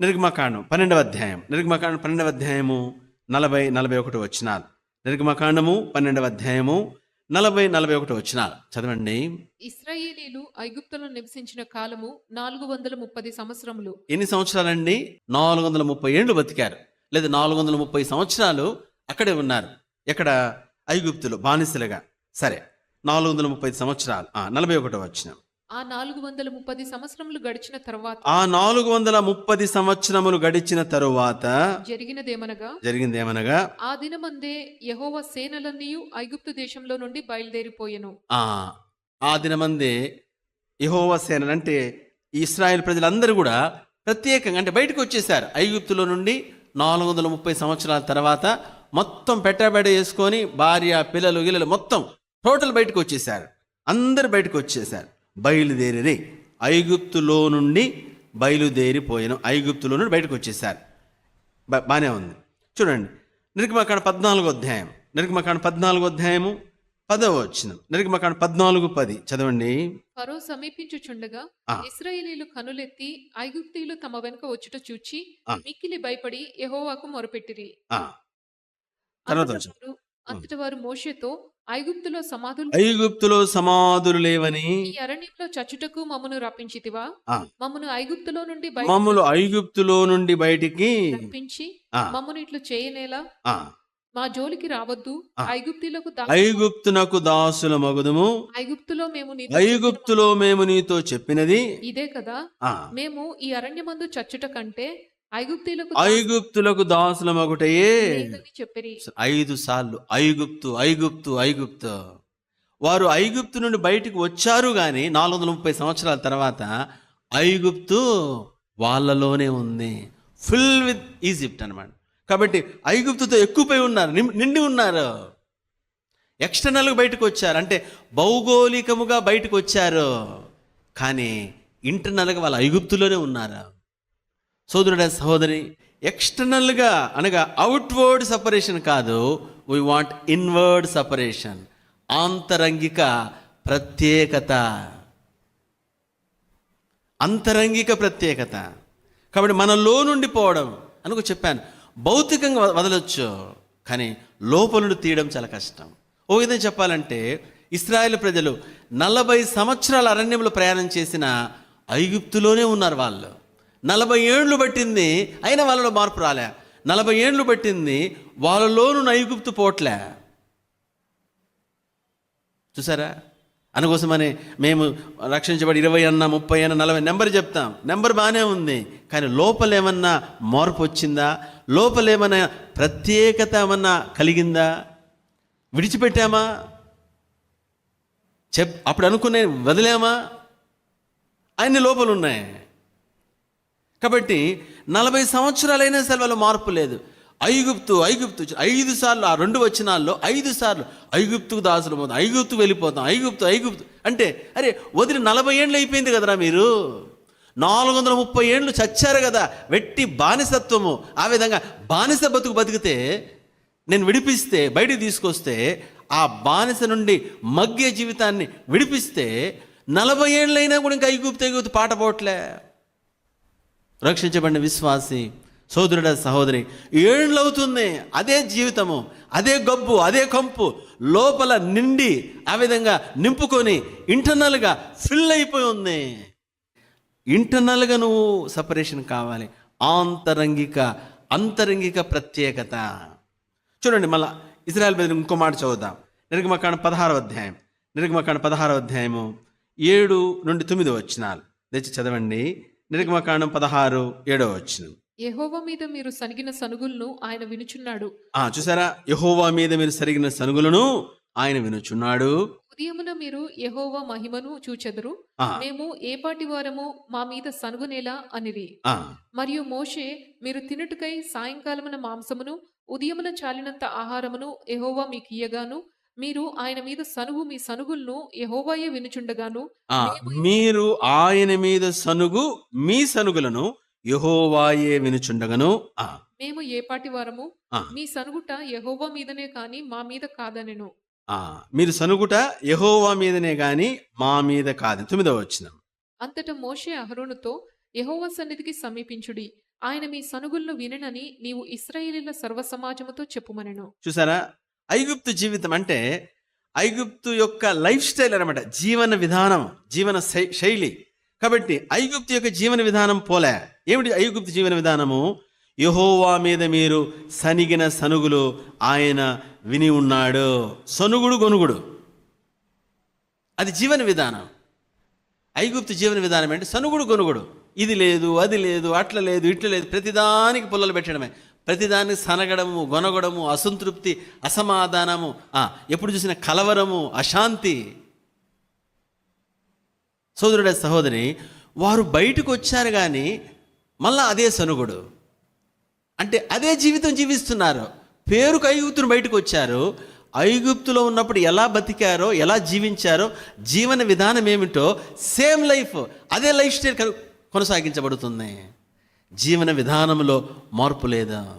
నిర్గమకాండం పన్నెండవ అధ్యాయం నిర్గమకాండం పన్నెండవ అధ్యాయము నలభై నలభై ఒకటి వచ్చినారు నిర్గమకాండము పన్నెండవ అధ్యాయము నలభై నలభై ఒకటి వచ్చినారు చదవండి. ఇస్రాయేలీలు ఐగుప్తులో నివసించిన కాలము నాలుగు వందల ముప్పది సంవత్సరములు. ఎన్ని సంవత్సరాలండి? నాలుగు వందల ముప్పై ఏళ్ళు బతికారు. లేదా నాలుగు వందల ముప్పై సంవత్సరాలు అక్కడే ఉన్నారు. ఎక్కడ? ఐగుప్తులు బానిసలుగా. సరే. నాలుగు వందల ముప్పై సంవత్సరాలు. నలభై ఒకటో వచ్చిన ఆ నాలుగు వందల ముప్పది సంవత్సరములు గడిచిన తర్వాత ఆ నాలుగు వందల ముప్పది సంవత్సరములు గడిచిన తరువాత జరిగినదేమనగా? జరిగిందేమనగా? ఆ దినమందే యెహోవా సేనలన్నీ ఐగుప్తు దేశంలో నుండి బయలుదేరిపోయెను. ఆ ఆ దినమందే యహోవ సేన అంటే ఇస్రాయేల్ ప్రజలందరూ కూడా ప్రత్యేకంగా అంటే బయటకు వచ్చేసారు ఐగుప్తులో నుండి నాలుగు వందల ముప్పై సంవత్సరాల తర్వాత మొత్తం పెట్టబెడ వేసుకొని భార్య పిల్లలు గిల్లలు మొత్తం టోటల్ బయటకు వచ్చేసారు అందరు బయటకు వచ్చేసారు బయలుదేరి ఐగుప్తులో నుండి బయలుదేరిపోయాను ఐగుప్తులో నుండి బయటకు వచ్చేసారు బాగానే ఉంది. చూడండి. నిర్గమకాండ పద్నాలుగో అధ్యాయం నిర్గమకాండ పద్నాలుగో అధ్యాయము పదవ వచ్చిన నిర్గమకాండ పద్నాలుగు పది. చదవండి. ఫరో సమీపించుచుండగా. ఇస్రాయేలీలు కనులెత్తి ఐగుప్తీయులు తమ వెనుక వచ్చుట చూచి. మిక్కిలి భయపడి యెహోవాకు మొరపెట్టిరి. ఆ, తర్వాత అంతట. వారు మోషేతో ఐగుప్తులో సమాధులు ఐగుప్తులో సమాధులు లేవని ఈ అరణ్యంలో చచ్చుటకు మమ్మను రప్పించితివా? ఆ. మమ్మను ఐగుప్తులో నుండి మమ్మలు ఐగుప్తులో నుండి బయటికి రప్పించి ఆ, మమ్మను ఇట్లు చేయనేలా? ఆ, మా జోలికి రావద్దు. ఆ. ఐగుప్తీలకు దా- ఐగుప్తునకు దాసుల మగుదుము ఐగుప్తులో మేము నీతో ఐగుప్తులో మేము నీతో చెప్పినది. ఇదే కదా. ఆ. మేము ఈ అరణ్యమందు చచ్చుట కంటే ఐగుప్తీలకు ఐగుప్తులకు దాసుల లేదని చెప్పిరి? ఐదు సార్లు. ఐగుప్తు ఐగుప్తు ఐగుప్తు. వారు ఐగుప్తు నుండి బయటికి వచ్చారు కానీ నాలుగు వందల ముప్పై సంవత్సరాల తర్వాత ఐగుప్తు వాళ్ళలోనే ఉంది. ఫుల్ విత్ ఈజిప్ట్ అన్నమాట. కాబట్టి ఐగుప్తుతో ఎక్కువపై ఉన్నారు నిం- నిండి ఉన్నారు. ఎక్స్టర్నల్గా బయటకు వచ్చారు. అంటే భౌగోళికముగా బయటకు వచ్చారు. కానీ ఇంటర్నల్గా వాళ్ళు ఐగుప్తులోనే ఉన్నారు. సోదరుడ సహోదరి ఎక్స్టర్నల్గా అనగా అవుట్వర్డ్ సపరేషన్ కాదు వీ వాంట్ ఇన్వర్డ్ సపరేషన్ ఆంతరంగిక ప్రత్యేకత. అంతరంగిక ప్రత్యేకత. కాబట్టి మనలో నుండి పోవడం అనుకో చెప్పాను. భౌతికంగా వదలొచ్చు కానీ లోపల తీయడం చాలా కష్టం. ఓ విధంగా చెప్పాలంటే ఇస్రాయేల్ ప్రజలు నలభై సంవత్సరాల అరణ్యంలో ప్రయాణం చేసిన ఐగుప్తులోనే ఉన్నారు వాళ్ళు. నలభై ఏళ్ళు పట్టింది అయినా వాళ్ళలో మార్పు రాలే. నలభై ఏళ్ళు పట్టింది వాళ్ళలోను ఐగుప్తు పోట్లే. చూసారా? అందుకోసమని మేము రక్షించబడి ఇరవై అన్న ముప్పై అన్న నలభై నెంబర్ చెప్తాం. నెంబర్ బాగానే ఉంది కానీ లోపలేమన్నా మార్పు వచ్చిందా? లోపలేమన్నా ప్రత్యేకత ఏమన్నా కలిగిందా? విడిచిపెట్టామా? చెప్ అప్పుడు అనుకునే వదిలేమా? అన్ని లోపలు ఉన్నాయి కాబట్టి నలభై సంవత్సరాలైనా సరే మార్పు లేదు. ఐగుప్తు ఐగుప్తు ఐదు సార్లు ఆ రెండు వచనాల్లో ఐదు సార్లు ఐగుప్తుకు దాసులు పోతాం ఐగుప్తు వెళ్ళిపోతాం ఐగుప్తు ఐగుప్తు అంటే అరే వదిలి నలభై ఏండ్లు అయిపోయింది కదరా మీరు? నాలుగు వందల ముప్పై ఏండ్లు చచ్చారు కదా వెట్టి బానిసత్వము. ఆ విధంగా బానిస బతుకు బతికితే నేను విడిపిస్తే బయటికి తీసుకొస్తే ఆ బానిస నుండి మగ్గే జీవితాన్ని విడిపిస్తే నలభై ఏళ్ళైనా కూడా ఇంకా ఐగుప్తు ఐగుప్తు పాట పోవట్లే. రక్షించబడిన విశ్వాసి సోదరుడ సహోదరి ఏళ్ళు అవుతుంది అదే జీవితము అదే గబ్బు అదే కంపు లోపల నిండి ఆ విధంగా నింపుకొని ఇంటర్నల్గా ఫిల్ అయిపోయి ఉంది. ఇంటర్నల్గా నువ్వు సపరేషన్ కావాలి. ఆంతరంగిక అంతరంగిక ప్రత్యేకత. చూడండి మళ్ళా ఇజ్రాయల్ బెదిరి ఇంకో మాట చదువుదాం. నిర్గమకాండ పదహారో అధ్యాయం. నిర్గమకాండ పదహారో అధ్యాయము ఏడు నుండి తొమ్మిది వచ్చినాలు తెచ్చి చదవండి. నిర్గమకాండం పదహారు ఏడో వచ్చిన యెహోవా మీద మీరు సనిగిన సనుగులను ఆయన వినుచున్నాడు. ఆ చూసారా? యహోవా మీద మీరు సరిగిన సనుగులను ఆయన వినుచున్నాడు. ఉదయమున మీరు యెహోవా మహిమను చూచెదరు. మేము ఏపాటి వారము మా మీద సనుగునేలా అనిరి. మరియు మోషే మీరు తినుటకై సాయంకాలమున మాంసమును ఉదయమున చాలినంత ఆహారమును యెహోవా మీకు ఇయ్యగాను మీరు ఆయన మీద సనుగు మీ సనుగులను యెహోవాయే వినుచుండగాను ఆ, మీరు ఆయన మీద సనుగు మీ సనుగులను యహోవాయే వినుచుండగను. ఆ, మేము ఏపాటి వారము? ఆ, మీ సనుగుట యెహోవా మీదనే కాని మా మీద కాదనెను. ఆ, మీరు సనుగుట యహోవా మీదనే గాని మా మీద కాదు. తొమ్మిదవ వచ్చిన అంతటా మోషే అహరోనుతో యెహోవా సన్నిధికి సమీపించుడి. ఆయన మీ సనుగులను విననని నీవు ఇస్రాయేలీల సర్వ సమాజముతో చెప్పుమనెను. చూసారా? ఐగుప్తు జీవితం అంటే ఐగుప్తు యొక్క లైఫ్ స్టైల్ అనమాట జీవన విధానం జీవన శై- శైలి. కాబట్టి ఐగుప్తు యొక్క జీవన విధానం పోలే. ఏమిటి ఐగుప్తు జీవన విధానము? యహోవా మీద మీరు సనిగిన సనుగులు ఆయన విని ఉన్నాడు. సనుగుడు గొనుగుడు. అది జీవన విధానం. ఐగుప్తు జీవన విధానం అంటే సనుగుడు గొనుగుడు. ఇది లేదు అది లేదు అట్ల లేదు ఇట్ల లేదు ప్రతిదానికి పుల్లలు పెట్టడమే. ప్రతిదాన్ని సనగడము గొనగడము అసంతృప్తి అసమాధానము ఎప్పుడు చూసిన కలవరము అశాంతి. సోదరుడ సహోదరి వారు బయటకు వచ్చారు కానీ మళ్ళా అదే సనుగుడు. అంటే అదే జీవితం జీవిస్తున్నారు. పేరుకు ఐగుప్తును బయటకు వచ్చారు. ఐగుప్తులో ఉన్నప్పుడు ఎలా బతికారో ఎలా జీవించారో జీవన విధానం ఏమిటో సేమ్ లైఫ్ అదే లైఫ్ స్టైల్ కొనసాగించబడుతుంది. జీవన విధానంలో మార్పు లేదా?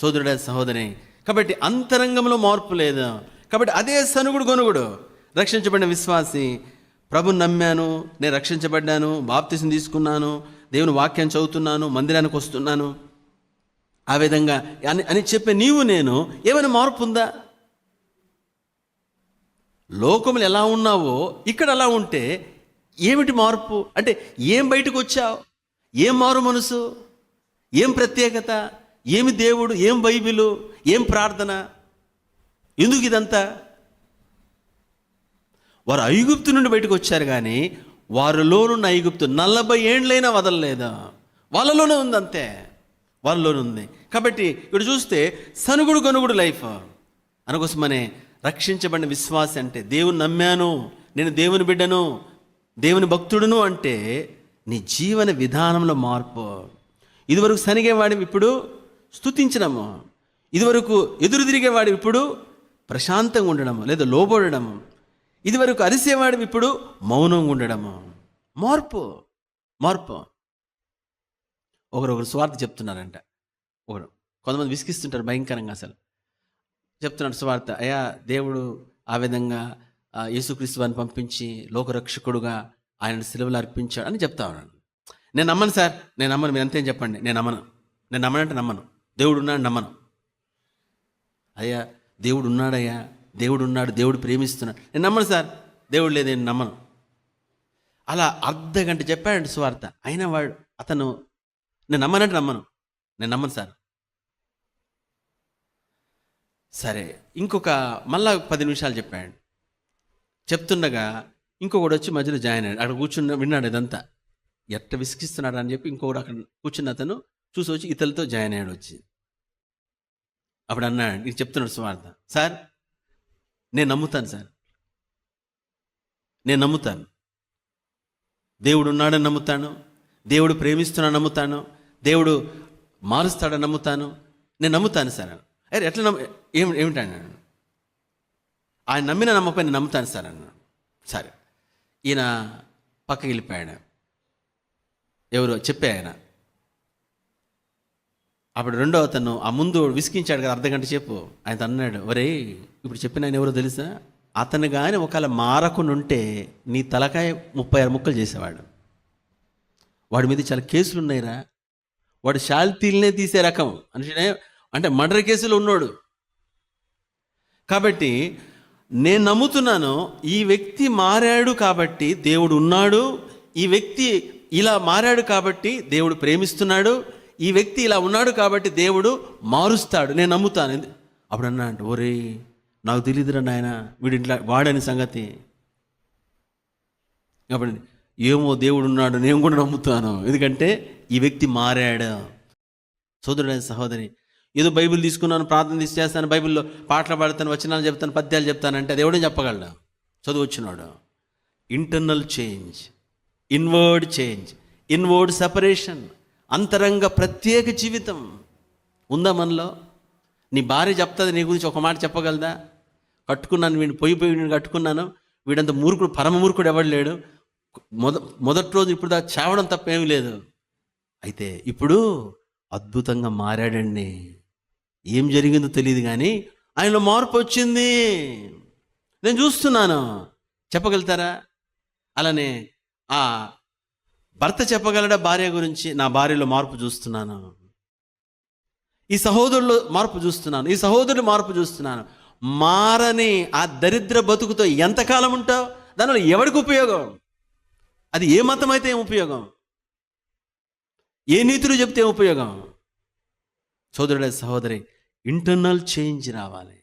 సోదరుడ సహోదరి కాబట్టి అంతరంగంలో మార్పు లేదా? కాబట్టి అదే సనుగుడు గొనుగుడు. రక్షించబడిన విశ్వాసి ప్రభు నమ్మాను నేను రక్షించబడ్డాను బాప్తిసం తీసుకున్నాను దేవుని వాక్యం చదువుతున్నాను మందిరానికి వస్తున్నాను. ఆ విధంగా అని అని చెప్పే నీవు నేను ఏమైనా మార్పు ఉందా? లోకములు ఎలా ఉన్నావో ఇక్కడ అలా ఉంటే ఏమిటి మార్పు? అంటే ఏం బయటకు వచ్చావు? ఏం మారు మనసు? ఏం ప్రత్యేకత? ఏమి దేవుడు? ఏం బైబిలు? ఏం ప్రార్థన? ఎందుకు ఇదంతా? వారు ఐగుప్తు నుండి బయటకు వచ్చారు కానీ వారిలోనున్న ఐగుప్తు నలభై ఏండ్లైనా వదలలేదా? వాళ్ళలోనే ఉంది అంతే వాళ్ళలోనే ఉంది. కాబట్టి ఇక్కడ చూస్తే సనుగుడు గనుగుడు లైఫ్. అనకోసమనే రక్షించబడిన విశ్వాస అంటే దేవుని నమ్మాను నేను దేవుని బిడ్డను దేవుని భక్తుడును అంటే నీ జీవన విధానంలో మార్పు. ఇదివరకు సనిగేవాడివి ఇప్పుడు స్తుతించడము ఇదివరకు ఎదురు తిరిగేవాడివి ఇప్పుడు ప్రశాంతంగా ఉండడము లేదా లోబడము ఇదివరకు అరిసేవాడివి ఇప్పుడు మౌనంగా ఉండడము. మార్పు మార్పు. ఒకరు ఒకరు స్వార్థ చెప్తున్నారంట. ఒకరు కొంతమంది విసిగిస్తుంటారు భయంకరంగా అసలు. చెప్తున్నాడు స్వార్థ అయ్యా దేవుడు ఆ విధంగా యేసుక్రీస్తు వారిని పంపించి లోకరక్షకుడుగా ఆయన సెలవులు అర్పించాడు అని చెప్తా ఉన్నాను నేను నమ్మను సార్ నేను నమ్మను మీరు అంతేం చెప్పండి. నేను నమ్మను. నేను నమ్మనంటే నమ్మను. దేవుడు ఉన్నాడు నమ్మను. అయ్యా దేవుడు ఉన్నాడయ్యా దేవుడు ఉన్నాడు దేవుడు ప్రేమిస్తున్నాడు. నేను నమ్మను సార్ దేవుడు లేదు నేను నమ్మను. అలా అర్ధ గంట చెప్పాడంటే సువార్త. అయినా వాడు అతను నేను నమ్మనంటే నమ్మను. నేను నమ్మను సార్. సరే ఇంకొక మళ్ళా పది నిమిషాలు చెప్పాడు. చెప్తుండగా ఇంకొకడు వచ్చి మధ్యలో జాయిన్ అయ్యాడు. అక్కడ కూర్చున్న విన్నాడు ఇదంతా. ఎట్ట విసిగిస్తున్నాడు అని చెప్పి ఇంకొకడు అక్కడ కూర్చున్న అతను చూసి వచ్చి ఇతరులతో జాయిన్ అయ్యాడు వచ్చి. అప్పుడు అన్నాడు నేను చెప్తున్నాడు సువార్త. సార్ నేను నమ్ముతాను సార్. నేను నమ్ముతాను. దేవుడు ఉన్నాడని నమ్ముతాను. దేవుడు ప్రేమిస్తున్నా నమ్ముతాను. దేవుడు మారుస్తాడని నమ్ముతాను. నేను నమ్ముతాను సార్ అరే ఎట్లా నమ్ము ఏమి ఏమిటన్నాడు? ఆయన నమ్మిన నమ్మకం నేను నమ్ముతాను సార్ అన్నాడు. సరే. ఈయన పక్కకి వెళ్ళిపోయాడు. ఎవరు చెప్పే ఆయన. అప్పుడు రెండో అతను ఆ ముందు విసిగించాడు కదా అర్ధగంట చెప్పు ఆయన అన్నాడు ఒరే ఇప్పుడు చెప్పిన ఆయన ఎవరో తెలుసా? అతను కానీ ఒకవేళ మారకుండా ఉంటే నీ తలకాయ ముప్పై ఆరు ముక్కలు చేసేవాడు. వాడి మీద చాలా కేసులు ఉన్నాయిరా. వాడు శాల్తీలనే తీసే రకం. అంటే అంటే మర్డర్ కేసులో ఉన్నాడు. కాబట్టి నేను నమ్ముతున్నాను ఈ వ్యక్తి మారాడు కాబట్టి దేవుడు ఉన్నాడు. ఈ వ్యక్తి ఇలా మారాడు కాబట్టి దేవుడు ప్రేమిస్తున్నాడు. ఈ వ్యక్తి ఇలా ఉన్నాడు కాబట్టి దేవుడు మారుస్తాడు. నేను నమ్ముతాను. అప్పుడు అన్నా అంటే ఒరే నాకు తెలియదురా నాయన వీడు ఇంట్లో వాడని సంగతి. అప్పుడు ఏమో దేవుడు ఉన్నాడు నేను కూడా నమ్ముతాను. ఎందుకంటే ఈ వ్యక్తి మారాడు. సోదరుడైన సహోదరి ఏదో బైబిల్ తీసుకున్నాను ప్రార్థన తీసి చేస్తాను బైబిల్లో పాటలు పాడతాను వచనాలు చెప్తాను పద్యాలు చెప్తానంటే అది ఎవడో చెప్పగలడు? చదువు వచ్చినాడు. Internal change inward change inward separation అంతరంగ ప్రత్యేక జీవితం. ఉందా మనలో? నీ భార్య చెప్తుంది నీ గురించి ఒక మాట చెప్పగలదా? కట్టుకున్నాను వీడిని పోయి పోయి వీడిని కట్టుకున్నాను వీడంత మూర్ఖుడు పరమ మూర్ఖుడు ఎవడు లేడు? మొద మొదటి రోజు ఇప్పుడు దా చావడం తప్ప ఏమీ లేదు. అయితే ఇప్పుడు అద్భుతంగా మారాడండి. ఏం జరిగిందో తెలియదు కానీ ఆయనలో మార్పు వచ్చింది. నేను చూస్తున్నాను. చెప్పగలుగుతారా? అలానే ఆ భర్త చెప్పగలడా భార్య గురించి? నా భార్యలో మార్పు చూస్తున్నాను. ఈ సహోదరులు మార్పు చూస్తున్నాను. ఈ సహోదరుడు మార్పు చూస్తున్నాను. మారని ఆ దరిద్ర బతుకుతో ఎంతకాలం ఉంటావు? దానివల్ల ఎవరికి ఉపయోగం? అది ఏ మతం అయితే ఏం ఉపయోగం? ఏ నీతులు చెప్తే ఉపయోగం? సోదరుడే సహోదరి ఇంటర్నల్ చేంజ్ రావాలి.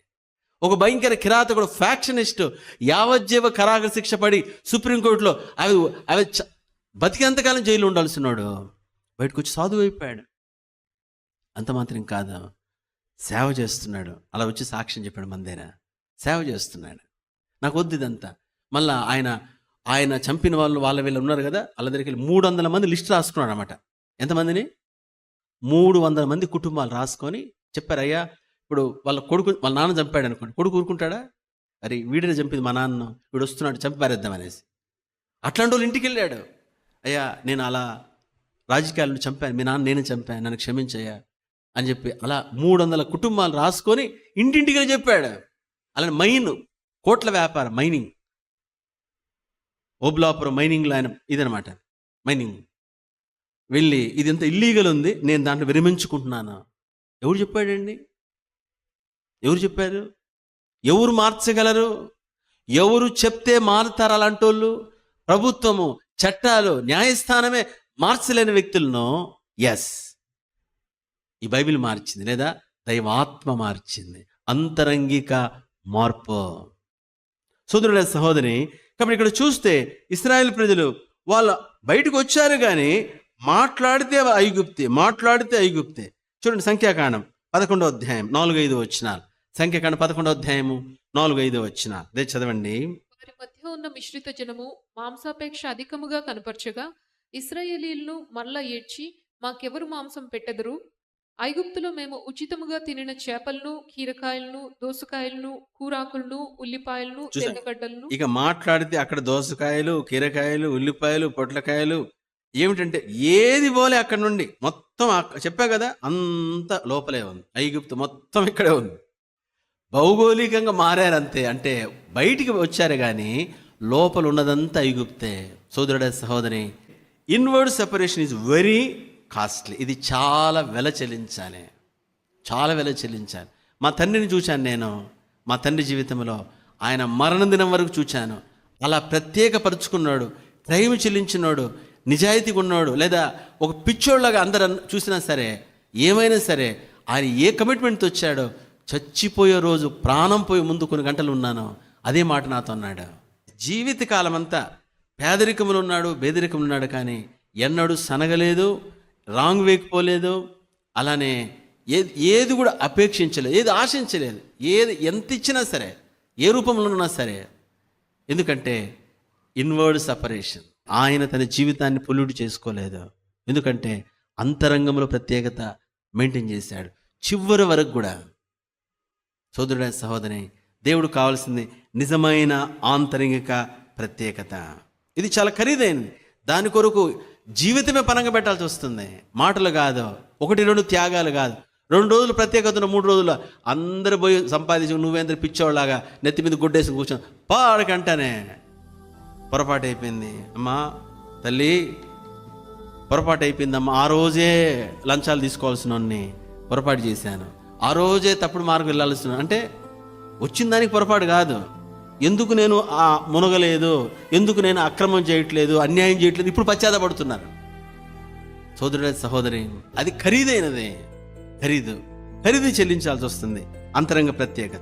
ఒక భయంకర కిరాతకుడు ఫ్యాక్షనిస్ట్ యావజ్జీవ కరాగ శిక్ష పడి సుప్రీంకోర్టులో అవి అవి చ- బతికేంతకాలం జైలు ఉండాల్సినాడు బయటకు వచ్చి సాధువు అయిపోయాడు. అంత మాత్రం కాదు. సేవ చేస్తున్నాడు. అలా వచ్చి సాక్ష్యం చెప్పాడు మందేనా. సేవ చేస్తున్నాడు. నాకు వద్దు ఇదంతా. మళ్ళా ఆయన ఆయన చంపిన వాళ్ళు వాళ్ళ వీళ్ళు ఉన్నారు కదా వాళ్ళ దగ్గరికి వెళ్ళి మూడు వందల మంది లిస్ట్ రాసుకున్నాడు అనమాట ఎంతమందిని? మూడు వందల మంది కుటుంబాలు రాసుకొని చెప్పారు అయ్యా ఇప్పుడు వాళ్ళ కొడుకు వాళ్ళ నాన్న చంపాడు అనుకోండి. కొడుకు ఊరుకుంటాడా? అరే వీడిని చంపింది మా నాన్న? వీడు వస్తున్నాడు చంపి పారేద్దాం అనేసి. అట్లాంటి వాళ్ళు ఇంటికి వెళ్ళాడు అయ్యా నేను అలా రాజకీయాలను చంపాను. మీ నాన్న నేను చంపాను. నన్ను క్షమించయ్యా అని చెప్పి అలా మూడు వందల కుటుంబాలు రాసుకొని ఇంటింటికి వెళ్ళి చెప్పాడు. అలా మైన్ కోట్ల వ్యాపారం మైనింగ్. ఓబ్లాపురం మైనింగ్లో ఆయన ఇదనమాట మైనింగ్. వెళ్ళి ఇది ఎంత ఇల్లీగల్ ఉంది నేను దాంట్లో విరమించుకుంటున్నాను? ఎవరు చెప్పాడండి? ఎవరు చెప్పారు? ఎవరు మార్చగలరు? ఎవరు చెప్తే మారుతారు అలాంటి వాళ్ళు ప్రభుత్వము చట్టాలు న్యాయస్థానమే మార్చలేని వ్యక్తులను? ఎస్ ఈ బైబిల్ మార్చింది లేదా? దైవాత్మ మార్చింది. అంతరంగిక మార్పు. సోదరుల సహోదరి కాబట్టి ఇక్కడ చూస్తే ఇస్రాయేల్ ప్రజలు వాళ్ళ బయటకు వచ్చారు కానీ మాట్లాడితే ఐగుప్తి మాట్లాడితే ఐగుప్తే. చూడండి సంఖ్యాకాండం పదకొండో అధ్యాయం నాలుగు ఐదు వచ్చినారు సంఖ్యాకాండం పదకొండో అధ్యాయము నాలుగు ఐదు వచ్చినారు అదే చదవండి. వారి మధ్య ఉన్న మిశ్రిత జనము మాంసాపేక్ష అధికముగా కనపరచగా ఇస్రాయేలీలను మరలా ఏడ్చి మాకెవరు మాంసం పెట్టెదరు? ఐగుప్తులో మేము ఉచితముగా తినిన చేపలను కీరకాయలను దోసకాయలను కూరాకులను ఉల్లిపాయలను. తెల్లగడ్డలను ఇక మాట్లాడితే అక్కడ దోసకాయలు కీరకాయలు ఉల్లిపాయలు పొట్లకాయలు ఏమిటంటే ఏది పోలే అక్కడ నుండి మొత్తం చెప్పా కదా అంత లోపలే ఉంది. ఐగుప్తు మొత్తం ఇక్కడే ఉంది. భౌగోళికంగా మారారంతే. అంటే బయటికి వచ్చారు కానీ లోపల ఉన్నదంతా ఐగుప్తే. సోదరుడ సహోదరి inward separation is very costly ఇది చాలా వెల చెల్లించాలి. చాలా వెల చెల్లించాలి. మా తండ్రిని చూశాను నేను. మా తండ్రి జీవితంలో ఆయన మరణ దినం వరకు చూశాను. అలా ప్రత్యేకపరుచుకున్నాడు. క్రైమ్ చెల్లించినాడు. నిజాయితీగా ఉన్నాడు లేదా ఒక పిచ్చోళ్ళగా అందరు చూసినా సరే ఏమైనా సరే ఆయన ఏ కమిట్మెంట్తో వచ్చాడో చచ్చిపోయే రోజు ప్రాణం పోయే ముందు కొన్ని గంటలు ఉన్నాను అదే మాట నాతో అన్నాడు. జీవితకాలం అంతా పేదరికములు ఉన్నాడు బేదరికములు ఉన్నాడు కానీ ఎన్నడూ సనగలేదు రాంగ్ వేకపోలేదు అలానే ఏది ఏది కూడా అపేక్షించలేదు ఏది ఆశించలేదు ఏది ఎంత ఇచ్చినా సరే ఏ రూపంలో ఉన్నా సరే ఎందుకంటే ఇన్వర్డ్ సపరేషన్ ఆయన తన జీవితాన్ని పొల్యూట్ చేసుకోలేదు. ఎందుకంటే అంతరంగంలో ప్రత్యేకత మెయింటైన్ చేశాడు. చివరి వరకు కూడా సోదరుడ సహోదరి దేవుడు కావాల్సింది నిజమైన ఆంతరంగిక ప్రత్యేకత. ఇది చాలా ఖరీదైనది. దాని కొరకు జీవితమే పనంగా పెట్టాల్సి వస్తుంది. మాటలు కాదు ఒకటి రెండు త్యాగాలు కాదు. రెండు రోజులు ప్రత్యేకత ఉన్న మూడు రోజులు అందరు పోయి సంపాదించి నువ్వేంద్ర పిచ్చోళ్ళలాగా నెత్తి మీద గుడ్డేసి కూర్చొని పాడకంటానే పొరపాటు అయిపోయింది. అమ్మా తల్లి పొరపాటు అయిపోయిందమ్మా. ఆ రోజే లంచాలు తీసుకోవాల్సిన పొరపాటు చేశాను. ఆ రోజే తప్పుడు మార్గం వెళ్ళాల్సిన అంటే వచ్చిన దానికి పొరపాటు కాదు. ఎందుకు నేను ఆ మునగలేదు? ఎందుకు నేను అక్రమం చేయట్లేదు? అన్యాయం చేయట్లేదు? ఇప్పుడు పశ్చాత్తపడుతున్నారు. సోదరుడ సహోదరి అది ఖరీదైనదే. ఖరీదు. ఖరీదు చెల్లించాల్సి వస్తుంది. అంతరంగ ప్రత్యేకత.